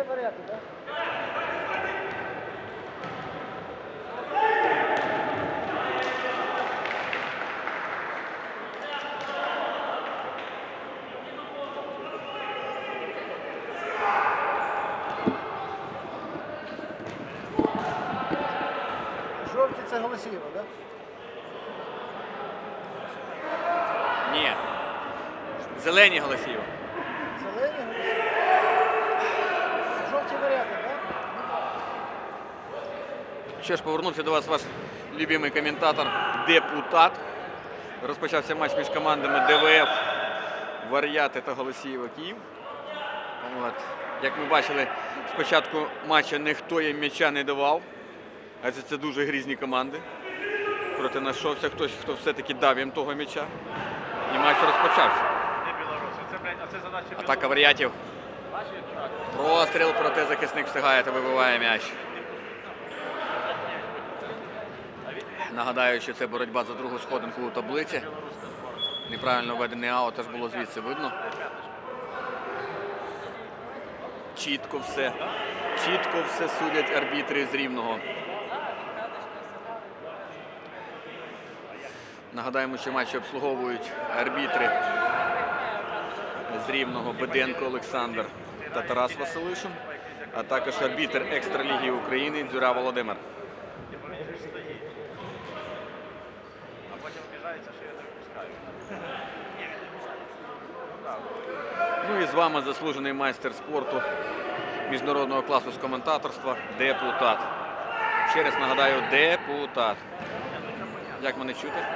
Оце варіанти, так? Жовті це голосіво, так? Ні. Зелені голосів. Зелені голосіво. Жовті варіанти, так? Що ж, повернувся до вас ваш любимий коментатор, депутат. Розпочався матч між командами ДВФ, Вар'яти та Голосіїва Київ. От. Як ми бачили, спочатку матчу ніхто їм м'яча не давав, адже це дуже грізні команди. Проте знайшовся хтось, хто все-таки дав їм того м'яча. І матч розпочався. Не білоруси. Це, блядь, а це задача Атака варіатів. Простріл, проте захисник встигає та вибиває м'яч. Нагадаю, що це боротьба за другу сходинку у таблиці. Неправильно введений аут, аж було звідси видно. Чітко все. Чітко все судять арбітри з рівного. Нагадаємо, що матчі обслуговують арбітри з рівного Беденко Олександр та Тарас Василишин, а також арбітр екстраліги України Дзюра Володимир. А потім обіжається, що я не випускаю. Ну і з вами заслужений майстер спорту міжнародного класу з коментаторства депутат. Ще раз нагадаю, депутат. Як мене чути?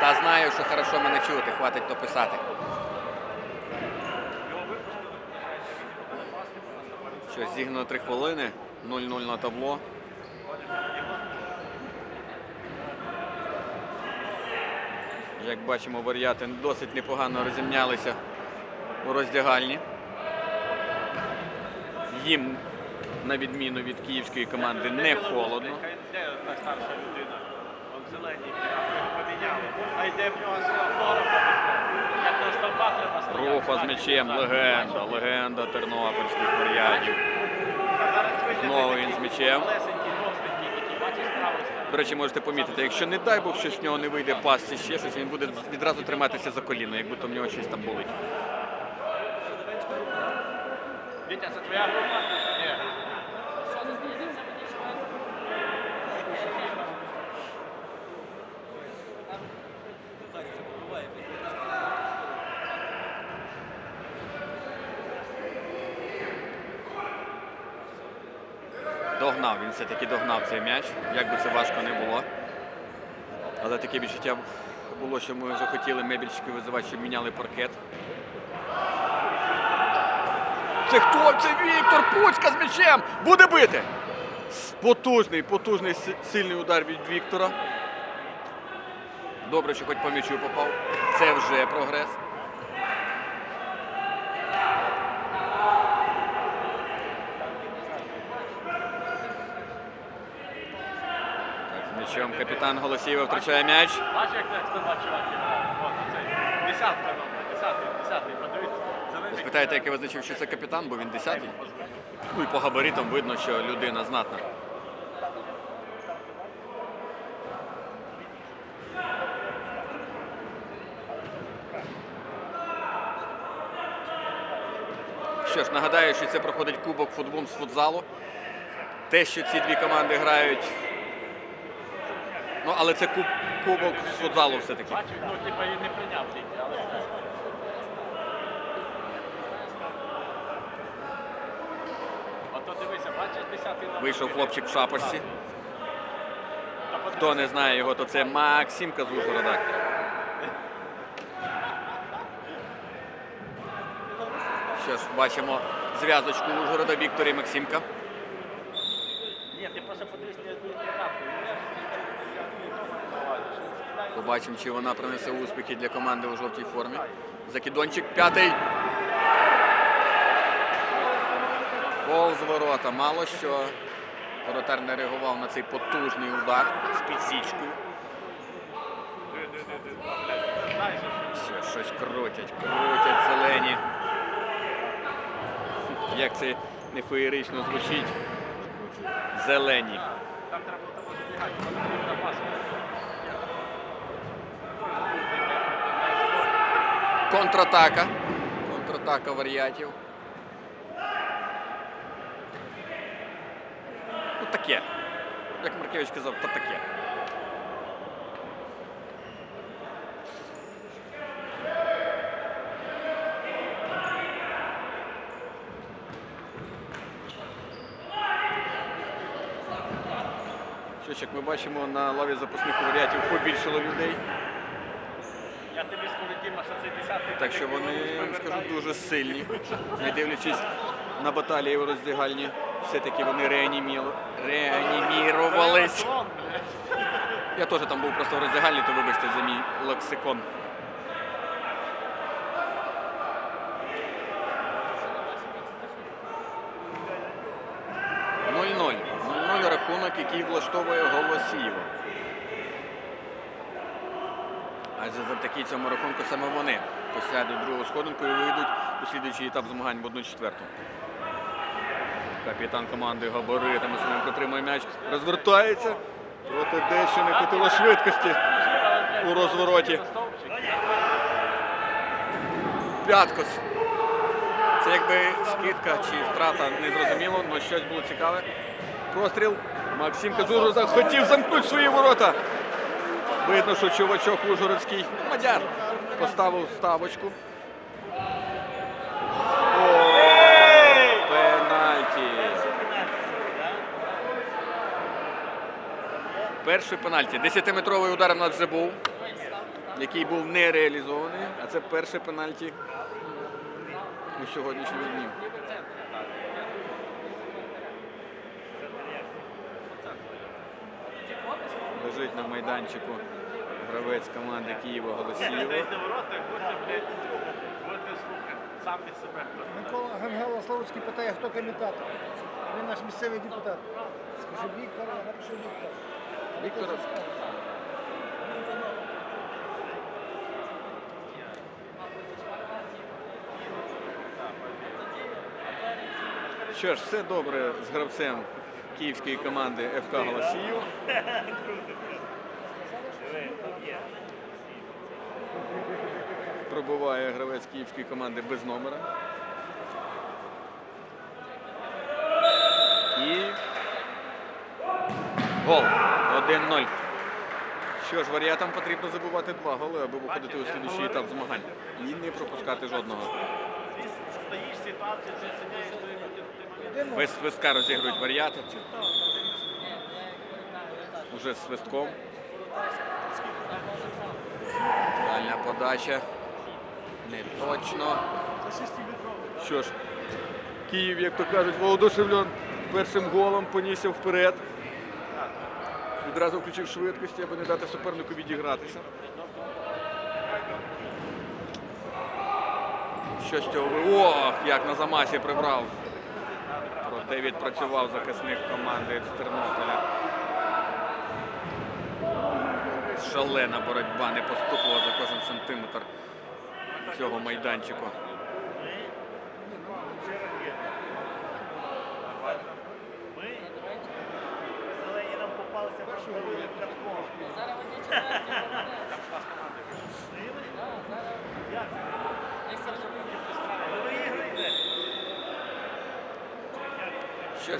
Та знаю, що хорошо мене чути, хватить то писати. Що, зігнано 3 хвилини, 0-0 на табло. Як бачимо, варіати досить непогано розімнялися у роздягальні. Їм, на відміну від київської команди, не холодно. Де. Руфа з м'ячем, легенда, легенда тернопільських вийде Знову він з м'ячем. малесенький, товстенький, який бачиш з правої сторони. До речі, можете помітити, якщо не дай Бог, щось в нього не вийде пас чи ще щось, він буде відразу триматися за коліно, якби то в нього щось там болить. Вітя, це твоя Догнав, він все-таки догнав цей м'яч, як би це важко не було. Але таке відчуття було, що ми вже хотіли мебільщики визивати, щоб міняли паркет. Це хто? Це Віктор Пуцька з м'ячем! Буде бити! Потужний, потужний сильний удар від Віктора. Добре, що хоч по м'ячу попав. Це вже прогрес. Так, капітан Голосієва втрачає м'яч. Бачиш, як так 102 чуваків грають? От оцей. Десятка номер, десятий, десятий, подивіться. Ви Зелений. як я визначив, що це капітан, бо він 10-й. Ну і по габаритам видно, що людина знатна. Що ж, нагадаю, що це проходить кубок футбол з футзалу. Те, що ці дві команди грають. Ну, але це куб, кубок з футзалу все-таки. Бачиш, ну типа він не прийняв тільки, але все. Ото дивися, бачиш десятий номер? Вийшов хлопчик в шапочці. Хто не знає його, то це Максимка з Ужгорода. Що ж, бачимо зв'язочку Ужгорода Віктора і Максимка. Ні, ти просто подивись на одну карту. Побачимо, чи вона принесе успіхи для команди у жовтій формі. Закидончик п'ятий. Гол з ворота. Мало що воротар не реагував на цей потужний удар з підсічкою. Все, щось крутять, крутять зелені. Як це не феєрично звучить. Зелені. Там треба було того забігати, там потрібен запас. Контратака. Контратака варіатів. Ну таке. Як Маркевич казав, то таке. Що ж, як ми бачимо, на лаві запасних варіатів побільшало людей. Я тобі скажу, Діма, що це десятий. Так що вони, скажу, дуже сильні. Не дивлячись на баталії в роздягальні, все-таки вони реанімірувались. Я теж там був просто в роздягальні, то вибачте за мій лексикон. Рахунок, який влаштовує Голосієва. Адже цьому рахунку саме вони посядуть другу сходинку і вийдуть у слідуючий етап змагань в 1-4. Капітан команди габаритами своїм притримує м'яч, розвертається. Проти дещо не хватило швидкості у розвороті. П'яткос. Це якби скидка чи втрата не зрозуміло, але щось було цікаве. Простріл. Максим Казуроза хотів замкнути свої ворота. Видно, що чувачок Ужгородський мадяр поставив ставочку. О, пенальті. Перший пенальті. Десятиметровий удар у нас вже був, який був не реалізований. А це перший пенальті у сьогоднішньому дні. Лежить на майданчику гравець команди Києва себе. Микола Гангела Славутський питає, хто коментатор. Він наш місцевий депутат. Скажи Віктор, я напишу Віктор. Віктор. Що ж, все добре з гравцем київської команди ФК Голосіїв. Пробуває гравець київської команди без номера. І гол. 1-0. Що ж, варіатам потрібно забувати два голи, аби виходити у слідчий етап змагань. І не пропускати жодного. Стоїш сидиш, ти Йдемо. Без свистка розігрують варіати. Уже з свистком. Дальня подача. Не точно. Що ж, Київ, як то кажуть, воодушевлен першим голом понісся вперед. Відразу включив швидкості, аби не дати супернику відігратися. Що з цього? Ох, як на замасі прибрав. Проте відпрацював захисник команди з Тернополя. Шалена боротьба, не поступила за кожен сантиметр цього майданчику. Зелені нам попалися просто для кого. Що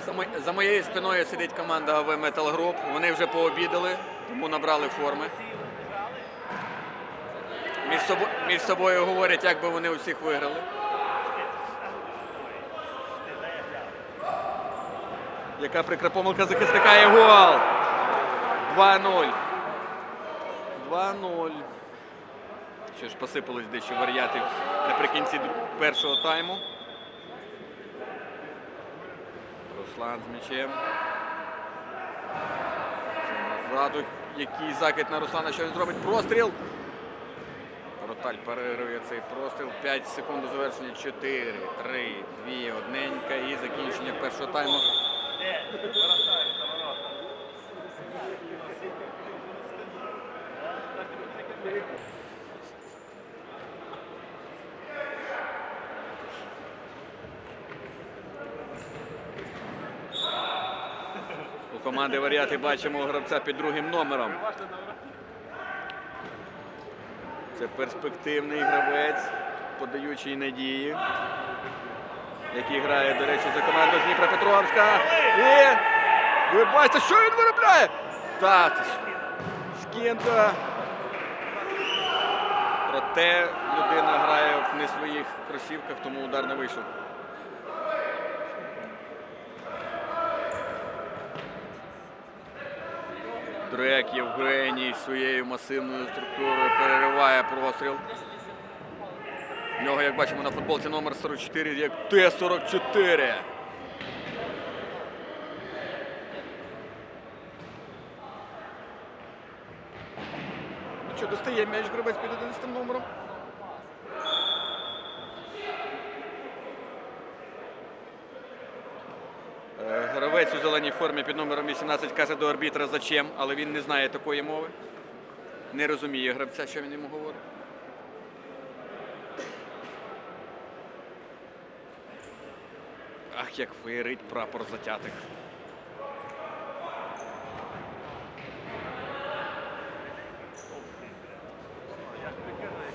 за, моєю спиною сидить команда АВ Metal Group. Вони вже пообідали, тому набрали форми. Між, собо- між собою говорять, як би вони усіх виграли. Яка прикра помилка захисника і гол. 2-0. 2-0. Що ж, посипались дещо варіатів наприкінці першого тайму. Руслан з м'ячем. Зраду. Який закид на Руслана, що він зробить? Простріл. Роталь переграє цей простріл. 5 секунд до завершення. 4, 3, 2, одненька і закінчення першого тайму. Команди варіати бачимо гравця під другим номером. Це перспективний гравець, подаючий надії, який грає, до речі, за команду Дніпропетровська. І ви бачите, що він виробляє? Так, Скінта. Проте людина грає в не своїх кросівках, тому удар не вийшов. Дрек Євгеній своєю масивною структурою перериває простріл. В нього, як бачимо, на футболці номер 44, як Т-44. Ну що, достає м'яч гравець під 11 номером. Е, Гравець у зеленій формі під номером 18 каже до арбітра зачем, але він не знає такої мови. Не розуміє гравця, що він йому говорить. Ах, як феєрить прапор затятих.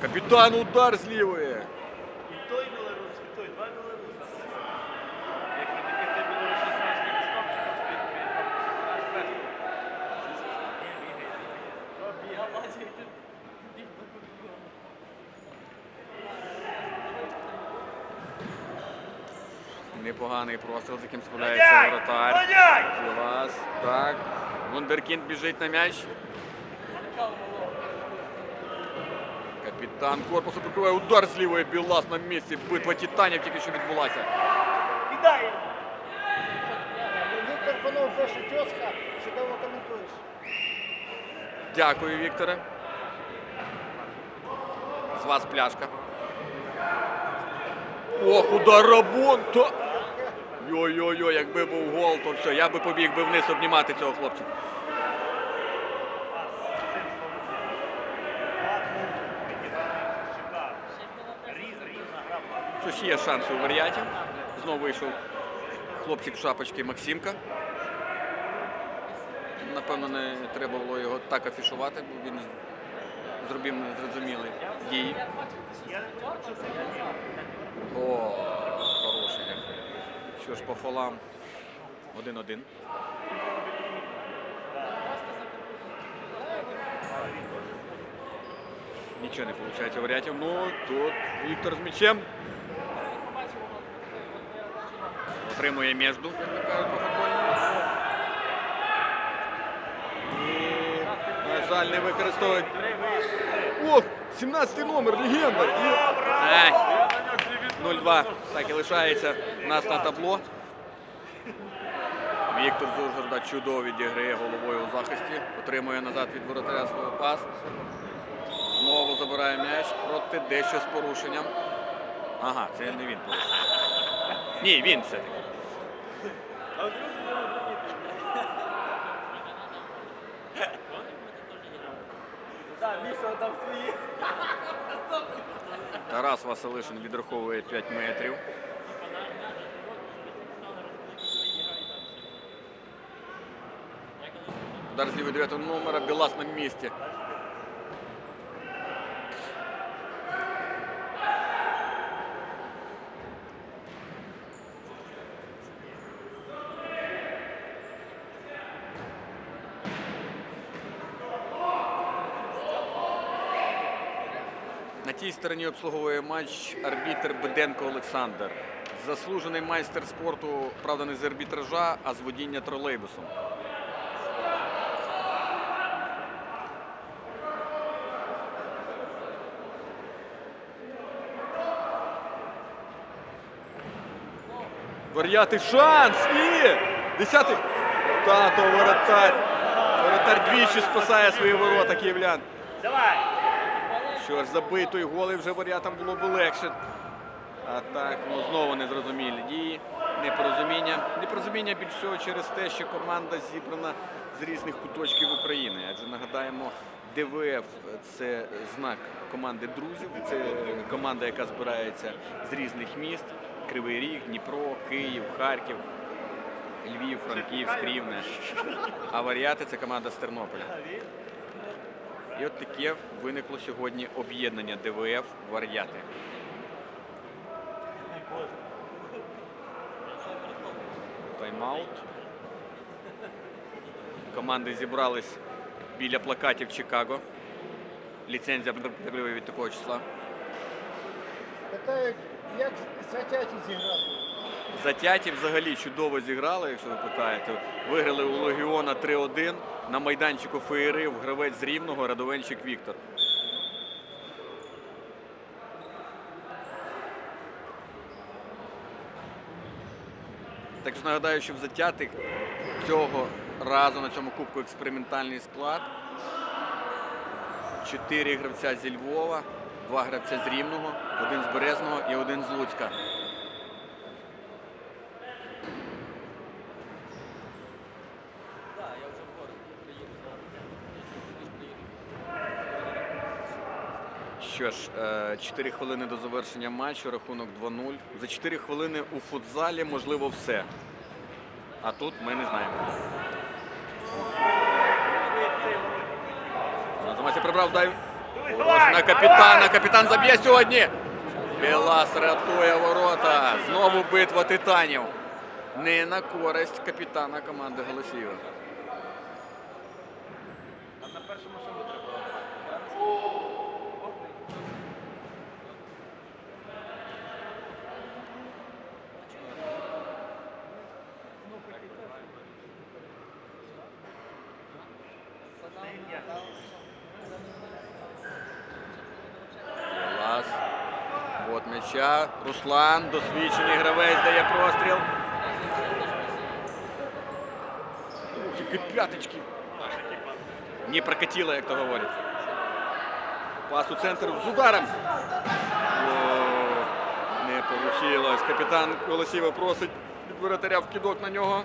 Капітан удар з лівої. Непоганий простріл, з яким справляється воротар. Клас. Так. Вундеркінд біжить на м'яч. Капітан корпусу прикриває удар з лівої Білас на місці. Битва титанів тільки що відбулася. Кидає! Віктор Панов, перша тьоска, чудово коментуєш. Дякую, Вікторе. З вас пляшка. Ох, удар Рабонта! Йой-йой-йой, якби був гол, то все, я би побіг би вниз обнімати цього хлопця. Що ж є шанси у варіаті. Знову вийшов хлопчик в шапочці Максимка. Напевно, не треба було його так афішувати, бо він зробив незрозумілі дії. О. Що ж по фолам? 1-1. Нічого не виходить у варіатів. Ну, тут Віктор з м'ячем. Отримує міжду, як ми кажуть по футбольному. І, на жаль, не використовують. Ох, 17-й номер, легенда. І- 0-2. Так і лишається нас на табло. Віктор Зуржерда чудово відіграє головою у захисті. Отримує назад від воротаря свого пас. Знову забирає м'яч проти дещо з порушенням. Ага, це не він порушив. Ні, він свої. Тарас Василишин відраховує 5 метрів. Удар з лівої 9 номера, Білас на місці. На тій стороні обслуговує матч арбітр Беденко Олександр. Заслужений майстер спорту, правда, не з арбітража, а з водіння тролейбусом. Варіати шанс! І! Десятий! Тато воротар! Воротар двічі спасає свої ворота київлян. Давай! Що ж, забитої голи вже варіатам було б легше. А так, ну знову незрозумілі дії, непорозуміння. Непорозуміння більш всього через те, що команда зібрана з різних куточків України. Адже нагадаємо, ДВФ це знак команди друзів. Це команда, яка збирається з різних міст: Кривий Ріг, Дніпро, Київ, Харків. Львів, Франківськ, Рівне. А варіати це команда з Тернополя. І от таке виникло сьогодні об'єднання ДВФ Вар'яти. Тайм-аут. Команди зібрались біля плакатів Чикаго. Ліцензія від такого числа. Питають, як святяті зіграли. Затяті взагалі чудово зіграли, якщо ви питаєте. Виграли у Легіона 3-1. На майданчику феєрив гравець з Рівного Радовенчик Віктор. Також нагадаю, що в затятих цього разу на цьому кубку експериментальний склад. Чотири гравця зі Львова, два гравця з Рівного, один з Березного і один з Луцька. Що ж, 4 хвилини до завершення матчу, рахунок 2-0. За 4 хвилини у футзалі можливо все. А тут ми не знаємо. Замасі прибрав дай. На капітана. Капітан заб'є сьогодні. Білас рятує ворота. Знову битва титанів. Не на користь капітана команди Голосіїва. А на першому шагу треба. Клас. От м'яча. Руслан, досвідчений гравець, дає простріл. П'яточки. Не прокатило, як то говорять. Пас у центр з ударом. О, не вийшло. Капітан Колосєва просить від воротаря вкидок на нього.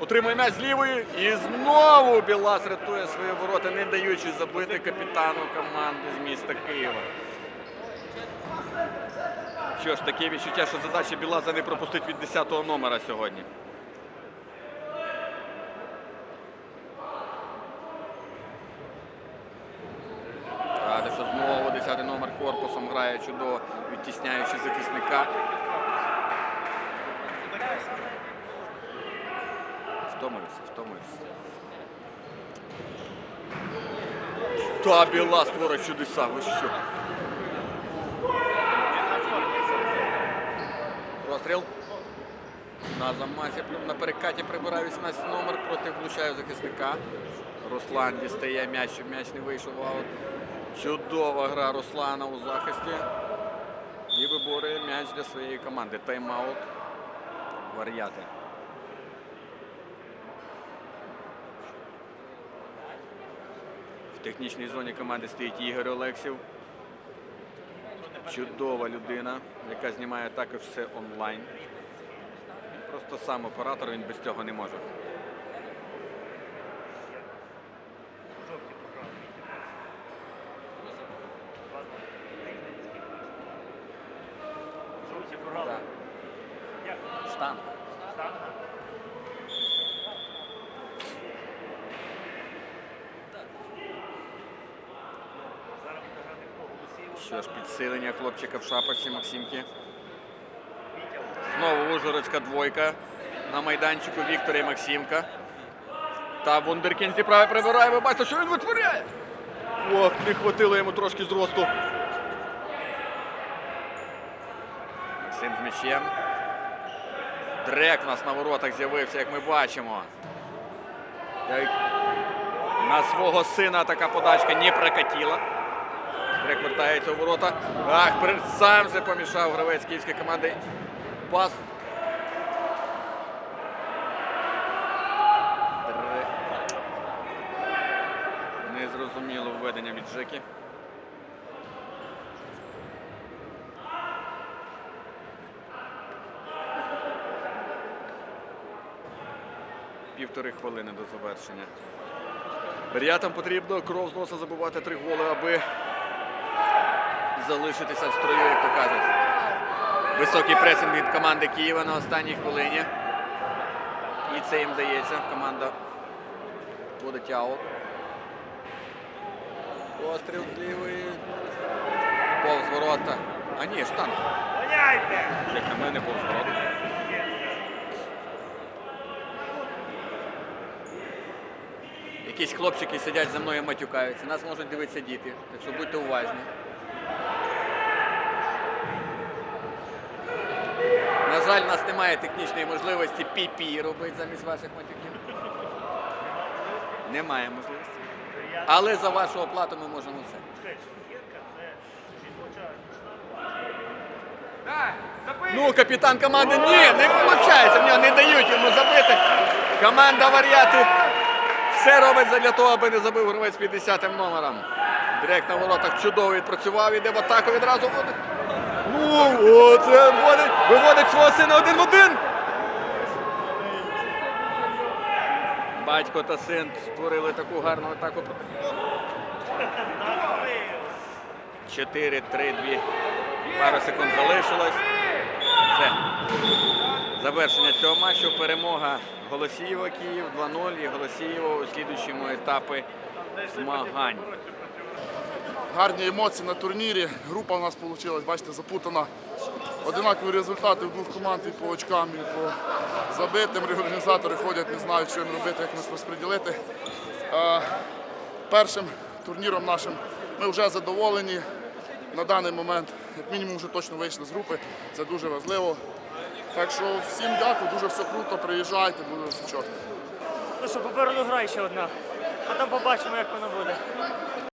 Отримує м'яч з лівої і знову Білас рятує свої ворота, не даючи забити капітану команди з міста Києва. Що ж, таке відчуття, що задача Білаза не пропустить від 10-го номера сьогодні. Ради, знову 10-й номер корпусом грає чудово, відтісняючи захисника. Втомився, втомився. Та Білас творить чудеса, ви що? Простріл. На замасі на перекаті прибирає 18 номер проти влучає захисника. Руслан дістає м'яч, щоб м'яч не вийшов. Чудова гра Руслана у захисті. І виборює м'яч для своєї команди. Тайм-аут. Вар'яти. В технічній зоні команди стоїть Ігор Олексів. Чудова людина, яка знімає також все онлайн. Просто сам оператор, він без цього не може. Жовті корали. Як? Штанг. Штанга? Зараз буде грати хто? Голосіїв? Що ж, підсилення хлопчика в шапочці Максимки. Знову Ужгородська двойка. На майданчику Віктора і Максимка. Та Вундеркін зі правої прибирає. Ви бачите, що він витворяє. Ох, не хватило йому трошки зросту. Максим з м'ячем. Дрек у нас на воротах з'явився, як ми бачимо. На свого сина така подачка не прокатила. Дрек вертається у ворота. Ах, сам же помішав гравець київської команди. Пас. Незрозуміло введення від Жеки. Півтори хвилини до завершення. Рятам потрібно кров з носа забувати три голи, аби залишитися в строю, як то кажуть. Високий пресинг від команди Києва на останній хвилині. І це їм дається. Команда вводить аут. Постріл з лівої. Повз ворота. А ні, штанг. Гоняйте! Як на мене повз ворота. Якісь хлопчики сидять за мною матюкаються. Нас можуть дивитися діти, так що будьте уважні. Жаль, у нас немає технічної можливості пі-пі робити замість ваших матюків. Немає можливості. Але за вашу оплату ми можемо все. Ну, капітан команди ні, не виходить, в нього не дають йому забити. Команда варіати все робить для того, аби не забив гравець під 10 номером. Директ на воротах чудово відпрацював, іде в атаку відразу о, це вводить, виводить свого сина один в один. Батько та син створили таку гарну атаку. 4-3-2. Пару секунд залишилось. Все. Завершення цього матчу. Перемога Голосіїва Київ 2-0 і Голосіїва у слідуючому етапі змагань. Гарні емоції на турнірі. Група у нас вийшла, бачите, запутана. Одинакові результати у двох команд і по очкам, і по забитим. Організатори ходять, не знають, що їм робити, як нас розподілити. Е, Першим турніром нашим ми вже задоволені. На даний момент, як мінімум, вже точно вийшли з групи. Це дуже важливо. Так що всім дякую, дуже все круто. Приїжджайте, буде все чітко. Ну що, попереду гра ще одна. А там побачимо, як воно буде.